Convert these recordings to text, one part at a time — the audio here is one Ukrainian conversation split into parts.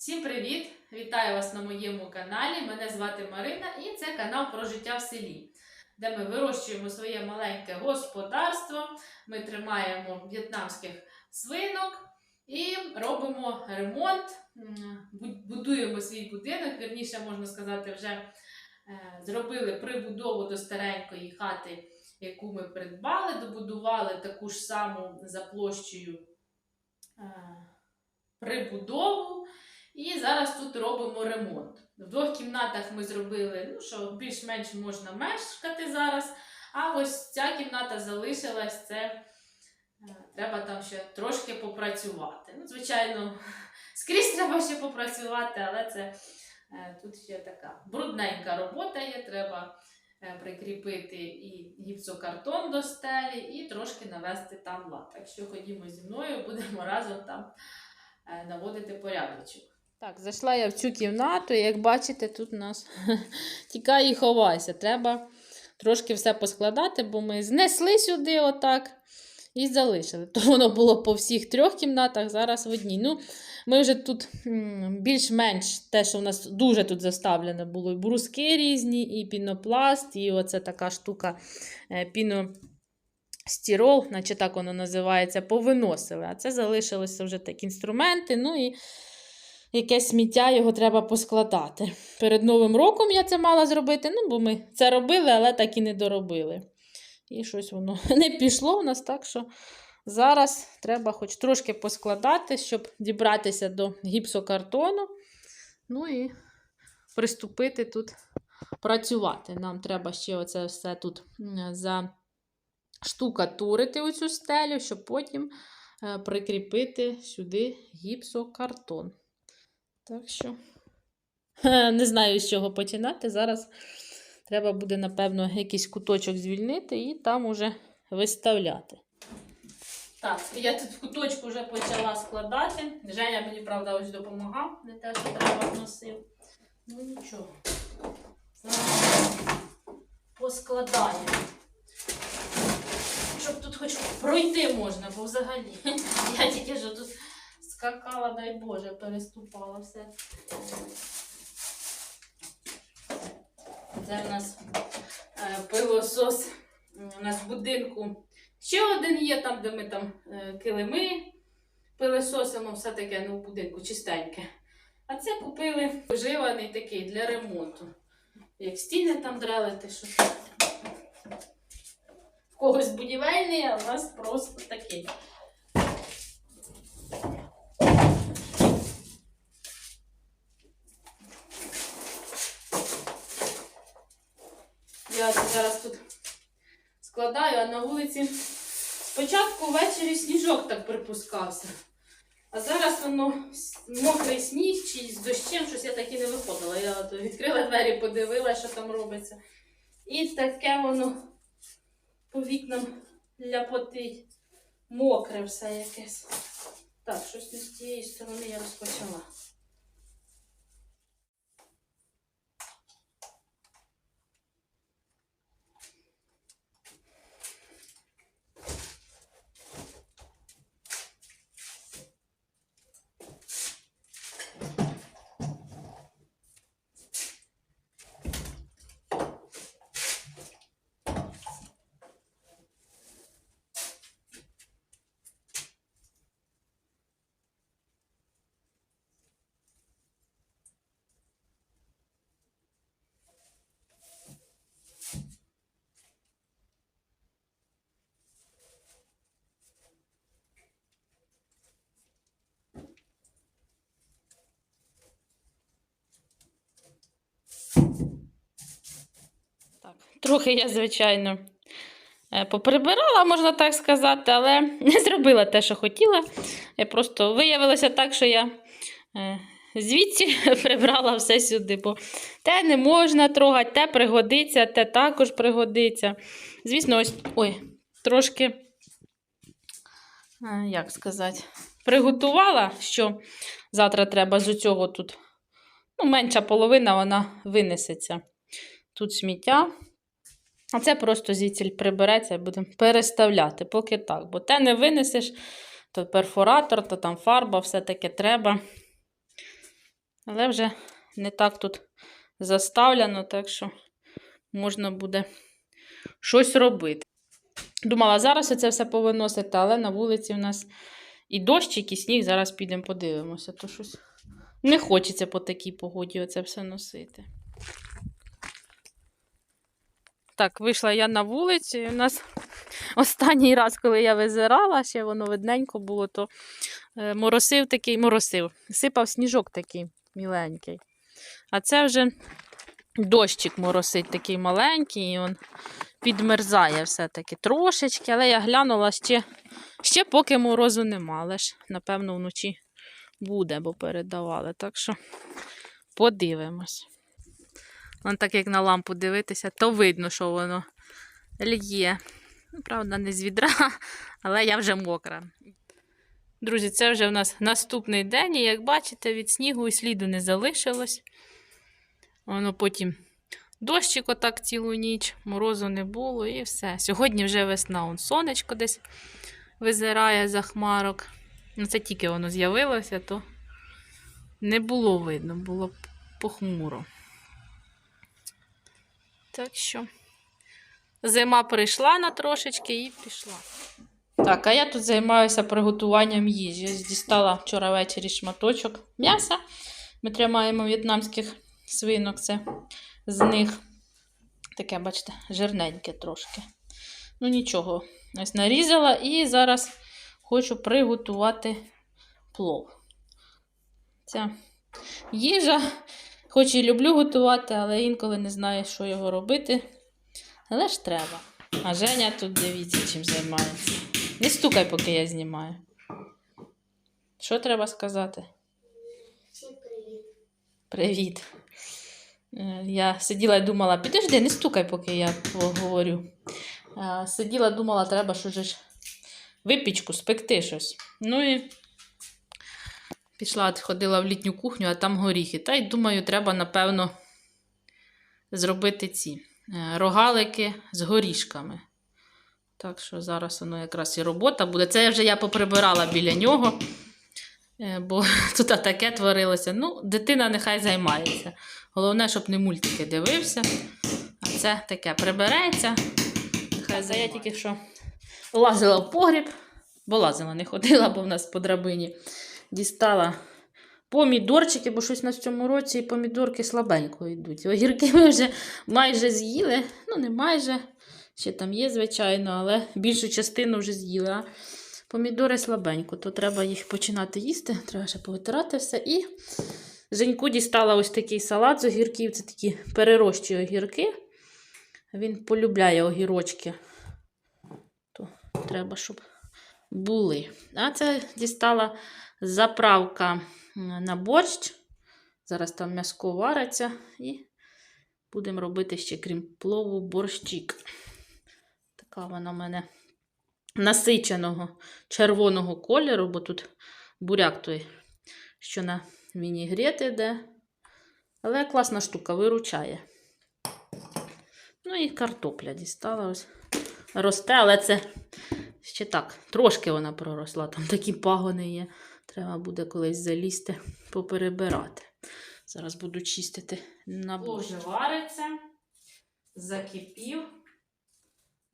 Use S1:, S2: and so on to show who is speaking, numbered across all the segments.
S1: Всім привіт! Вітаю вас на моєму каналі. Мене звати Марина і це канал про життя в селі, де ми вирощуємо своє маленьке господарство. Ми тримаємо в'єтнамських свинок і робимо ремонт, будуємо свій будинок. Вірніше, можна сказати, вже е, зробили прибудову до старенької хати, яку ми придбали, добудували таку ж саму за площею е, прибудову. І зараз тут робимо ремонт. В двох кімнатах ми зробили, ну що більш-менш можна мешкати зараз. А ось ця кімната залишилась, це е, треба там ще трошки попрацювати. Ну, звичайно, скрізь треба ще попрацювати, але це е, тут ще така брудненька робота є. Треба е, прикріпити і гіпсокартон до стелі, і трошки навести там лад. Так що ходімо зі мною, будемо разом там наводити порядочок. Так, зайшла я в цю кімнату, і як бачите, тут у нас тікай і ховайся. Треба трошки все поскладати, бо ми знесли сюди отак і залишили. То воно було по всіх трьох кімнатах, зараз в одній. Ну, ми вже тут більш-менш те, що в нас дуже тут заставлено було, і бруски різні, і пінопласт, і оце така штука е, піностірол, наче так воно називається, повиносили. А це залишилися вже такі інструменти. Ну і якесь сміття його треба поскладати. Перед Новим роком я це мала зробити, ну, бо ми це робили, але так і не доробили. І щось воно не пішло у нас, так що зараз треба хоч трошки поскладати, щоб дібратися до гіпсокартону. Ну і приступити тут працювати. Нам треба ще оце все тут заштукатурити оцю стелю, щоб потім е, прикріпити сюди гіпсокартон. Так що не знаю, з чого починати. Зараз треба буде, напевно, якийсь куточок звільнити і там уже виставляти. Так, я тут в куточку вже почала складати. Женя мені, правда, ось допомагав, не те, що треба носив. Ну нічого. Зараз поскладаємо. Щоб тут хоч пройти можна, бо взагалі я тільки що тут скакала, дай Боже, переступала все. Це в нас е, пилосос. У нас в будинку ще один є, там, де ми там е, килими пилососимо, все таке ну, в будинку чистеньке. А це купили вживаний такий для ремонту. Як стіни там дрелити, що в когось будівельний, а в нас просто такий. Я це зараз тут складаю, а на вулиці спочатку ввечері сніжок так припускався. А зараз воно мокрий сніг чи з дощем щось я так і не виходила. Я відкрила двері, подивилася, що там робиться. І таке воно по вікнам ляпотить. Мокре все якесь. Так, щось не з тієї сторони я розпочала. Трохи я, звичайно, е, поприбирала, можна так сказати, але не зробила те, що хотіла. Я просто виявилося так, що я е, звідси прибрала все сюди, бо те не можна трогати, те пригодиться, те також пригодиться. Звісно, ось ой, трошки, е, як сказати, приготувала, що завтра треба з цього тут. Ну, менша половина вона винесеться. Тут сміття. А це просто звідси прибереться і будемо переставляти, поки так. Бо те не винесеш, то перфоратор, то там фарба, все таке треба. Але вже не так тут заставлено, так що можна буде щось робити. Думала, зараз це все повиносити, але на вулиці в нас і дощик, і сніг. Зараз підемо подивимося. То щось не хочеться по такій погоді оце все носити. Так, вийшла я на вулицю, і у нас останній раз, коли я визирала, ще воно видненько було, то е, моросив такий, моросив, сипав сніжок такий міленький. А це вже дощик моросить такий маленький, і він підмерзає все-таки трошечки, але я глянула ще, ще поки морозу нема, але ж, напевно, вночі буде, бо передавали. Так що подивимось. Вон так як на лампу дивитися, то видно, що воно лє. Ну, правда, не з відра, але я вже мокра. Друзі, це вже в нас наступний день, і як бачите, від снігу і сліду не залишилось. Воно потім дощик отак цілу ніч, морозу не було і все. Сьогодні вже весна, он сонечко десь визирає за хмарок. Ну, це тільки воно з'явилося, то не було видно, було похмуро. Так що зима прийшла на трошечки і пішла. Так, а я тут займаюся приготуванням їжі. Я дістала вчора ввечері шматочок м'яса. Ми тримаємо в'єтнамських свинок. Це з них таке, бачите, жирненьке трошки. Ну, нічого. Ось нарізала і зараз хочу приготувати плов. Ця їжа, хоч і люблю готувати, але інколи не знаю, що його робити. Але ж треба. А Женя тут дивіться, чим займається. Не стукай, поки я знімаю. Що треба сказати?
S2: Привіт.
S1: Привіт. Е, Я сиділа і думала, підожди, не стукай, поки я поговорю. Е, Сиділа, думала, треба що ж випічку, спекти щось. Ну і пішла, ходила в літню кухню, а там горіхи. Та й думаю, треба, напевно, зробити ці е, рогалики з горішками. Так що зараз воно якраз і робота буде. Це вже я поприбирала біля нього. Е, Бо тут таке творилося. Ну, дитина нехай займається. Головне, щоб не мультики дивився. А це таке прибереться. Нехай за я тільки що лазила в погріб, бо лазила, не ходила, бо в нас по драбині. Дістала помідорчики, бо щось на цьому році і помідорки слабенько йдуть. Огірки ми вже майже з'їли. Ну, не майже. Ще там є, звичайно, але більшу частину вже з'їли. А Помідори слабенько, то треба їх починати їсти, треба ще повитирати все. І Женьку дістала ось такий салат з огірків. Це такі перерощі огірки. Він полюбляє огірочки. То треба, щоб були. А це дістала заправка на борщ. Зараз там м'яско вариться. І будемо робити ще, крім плову, борщик. Така вона в мене насиченого червоного кольору, бо тут буряк той, що на вінігрет іде. Але класна штука, виручає. Ну і картопля дістала ось. Росте, але це ще так, трошки вона проросла. Там такі пагони є. Треба буде колись залізти, поперебирати. Зараз буду чистити на Боже, вариться, закипів.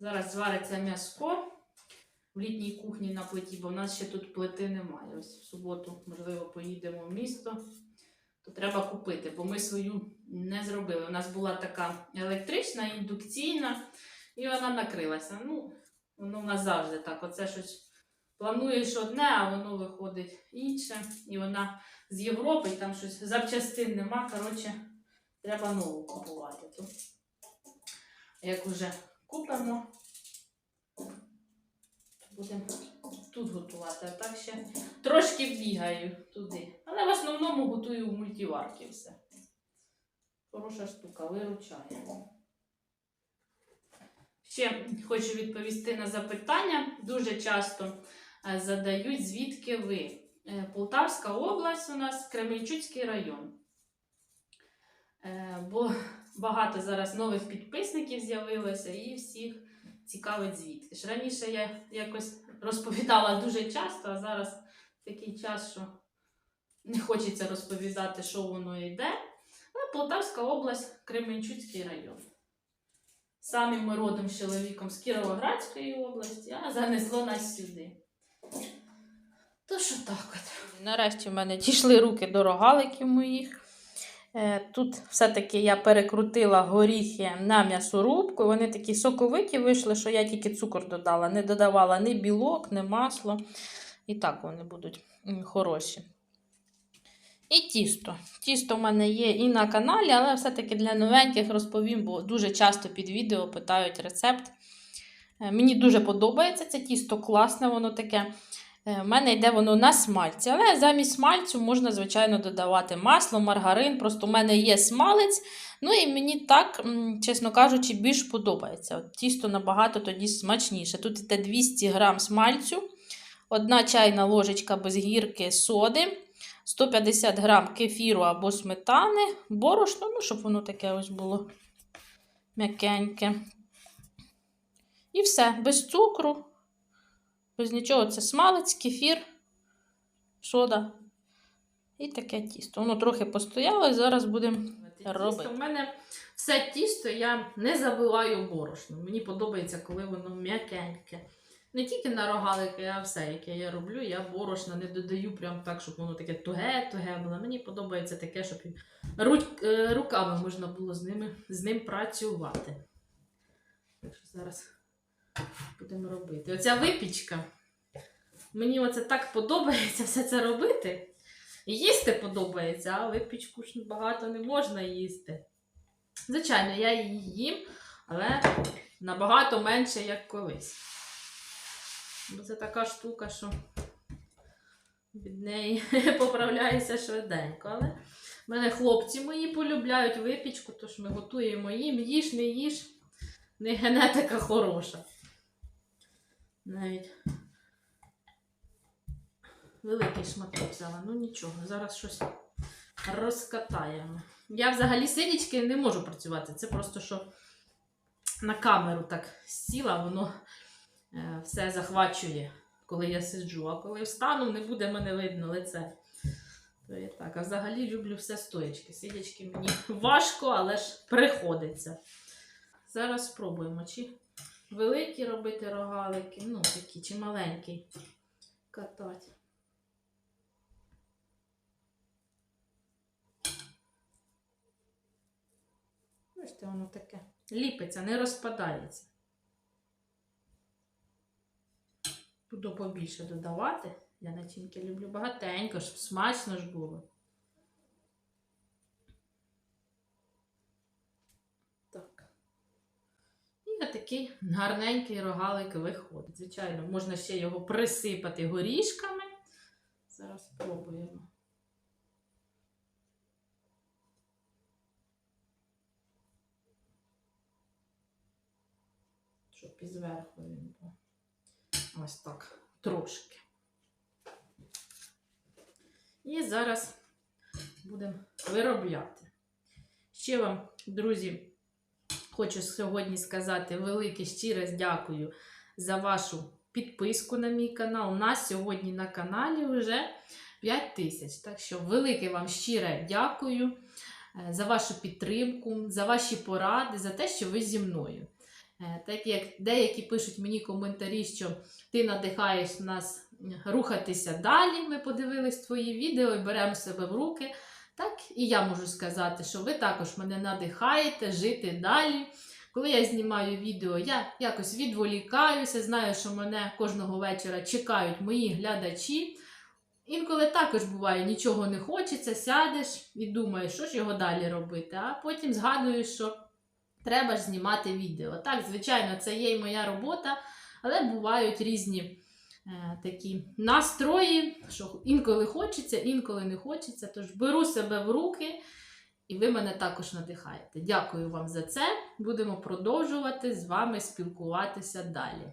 S1: Зараз звариться м'яско в літній кухні на плиті, бо в нас ще тут плити немає. Ось в суботу, можливо, поїдемо в місто, то треба купити, бо ми свою не зробили. У нас була така електрична, індукційна, і вона накрилася. Ну, воно в нас завжди так. Оце щось плануєш одне, а воно виходить інше. І вона з Європи, там щось запчастин нема. Коротше, треба нову купувати. То, як уже купимо, будемо тут готувати. А так ще трошки бігаю туди. Але в основному готую в мультиварці все. Хороша штука, виручає. Ще хочу відповісти на запитання. Дуже часто задають, звідки ви. Е, Полтавська область у нас, Кременчуцький район. Е, Бо багато зараз нових підписників з'явилося і всіх цікавить звідки ж. Раніше я якось розповідала дуже часто, а зараз такий час, що не хочеться розповідати, що воно йде. Але Полтавська область, Кременчуцький район. Самі ми родом чоловіком з Кіровоградської області, а занесло нас сюди. То що так от. Нарешті в мене дійшли руки до рогаликів моїх. Е, Тут все-таки я перекрутила горіхи на м'ясорубку. Вони такі соковиті вийшли, що я тільки цукор додала. Не додавала ні білок, ні масло. І так вони будуть хороші. І тісто. Тісто в мене є і на каналі, але все-таки для новеньких розповім, бо дуже часто під відео питають рецепт. Е, Мені дуже подобається це тісто, класне воно таке. Е, В мене йде воно на смальці, але замість смальцю можна, звичайно, додавати масло, маргарин. Просто в мене є смалець. Ну і мені так, чесно кажучи, більш подобається. От тісто набагато тоді смачніше. Тут йде 200 грам смальцю, одна чайна ложечка без гірки соди, 150 грам кефіру або сметани, борошно, ну, щоб воно таке ось було м'якеньке. І все, без цукру. Без нічого це смалець, кефір, сода. І таке тісто. Воно трохи постояло, і зараз будемо робити. У мене все тісто я не забиваю борошном. Мені подобається, коли воно м'якеньке. Не тільки на рогалики, а все, яке я роблю, я борошна не додаю прям так, щоб воно таке туге-туге було. Мені подобається таке, щоб е, руками можна було з, ними, з ним працювати. Так що зараз будемо робити. Оця випічка. Мені оце так подобається все це робити. Їсти подобається, а випічку ж багато не можна їсти. Звичайно, я її їм, але набагато менше, як колись. Це така штука, що від неї поправляюся швиденько. Але в мене хлопці мої полюбляють випічку, тож ми готуємо їм. Їж, не їж, не генетика хороша. Навіть великий шматок взяла, ну нічого, зараз щось розкатаємо. Я взагалі сидячки не можу працювати. Це просто що на камеру так сіла, воно е, все захвачує, коли я сиджу. А коли встану, не буде мене видно лице. То я так. А взагалі люблю все стоячки. Сидячки мені важко, але ж приходиться. Зараз спробуємо, чи великі робити рогалики, ну такі, чи маленькі катати. Бачите, воно таке ліпиться, не розпадається. Буду побільше додавати. Я начинки люблю багатенько, щоб смачно ж було. Так. І такий гарненький рогалик виходить. Звичайно, можна ще його присипати горішками. Зараз спробуємо. щоб і зверху він був. Ось так, трошки. І зараз будемо виробляти. Ще вам, друзі, хочу сьогодні сказати велике раз дякую за вашу підписку на мій канал. Нас сьогодні на каналі вже 5 тисяч. Так що велике вам щире дякую е, за вашу підтримку, за ваші поради, за те, що ви зі мною. Е, Так як деякі пишуть мені коментарі, що ти надихаєш нас рухатися далі. Ми подивились твої відео і беремо себе в руки. Так і я можу сказати, що ви також мене надихаєте жити далі. Коли я знімаю відео, я якось відволікаюся, знаю, що мене кожного вечора чекають мої глядачі. Інколи також буває, нічого не хочеться, сядеш і думаєш, що ж його далі робити. А потім згадуєш, що треба ж знімати відео. Так, звичайно, це є і моя робота, але бувають різні такі настрої, що інколи хочеться, інколи не хочеться. Тож беру себе в руки, і ви мене також надихаєте. Дякую вам за це. Будемо продовжувати з вами спілкуватися далі.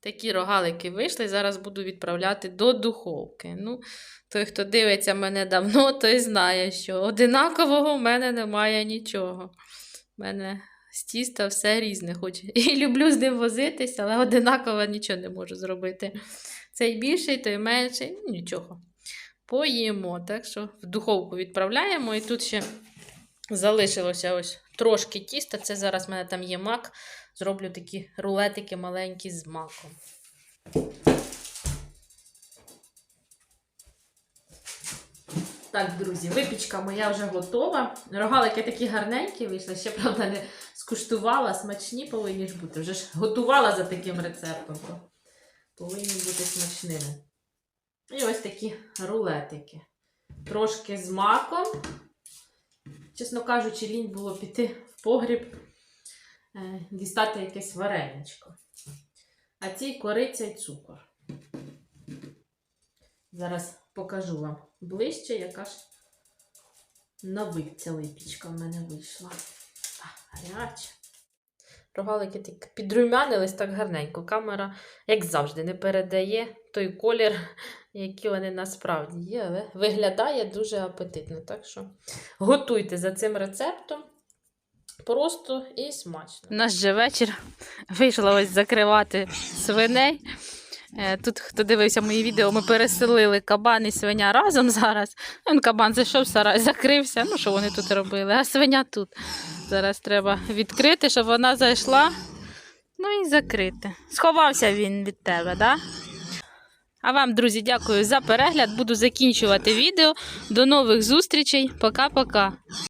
S1: Такі рогалики вийшли, зараз буду відправляти до духовки. Ну, той, хто дивиться мене давно, той знає, що одинакового в мене немає нічого. У мене з тіста все різне. Хоч і люблю з ним возитись, але одинаково нічого не можу зробити. Цей більший, той менший, ну нічого. поїмо. Так що в духовку відправляємо. І тут ще залишилося ось трошки тіста. Це зараз в мене там є мак. Зроблю такі рулетики маленькі з маком. Так, друзі, випічка моя вже готова. Рогалики такі гарненькі вийшли. Ще, правда, не скуштувала. Смачні повинні ж бути. Вже ж готувала за таким рецептом. То повинні бути смачними. І ось такі рулетики. Трошки з маком. Чесно кажучи, лінь було піти в погріб, е, дістати якесь вареничко. А ці кориця і цукор. Зараз покажу вам ближче, яка ж на вид ця випічка в мене вийшла. А, гаряча. Рогалики так підрумянились так гарненько. Камера, як завжди, не передає той колір, який вони насправді є, але виглядає дуже апетитно. Так що готуйте за цим рецептом. Просто і смачно. У нас же вечір. Вийшла ось закривати свиней. Е, Тут, хто дивився мої відео, ми переселили кабан і свиня разом зараз. Він кабан зайшов сарай, закрився. Ну, що вони тут робили? А свиня тут. Зараз треба відкрити, щоб вона зайшла. Ну і закрити. Сховався він від тебе? Да? А вам, друзі, дякую за перегляд. Буду закінчувати відео. До нових зустрічей. Пока-пока.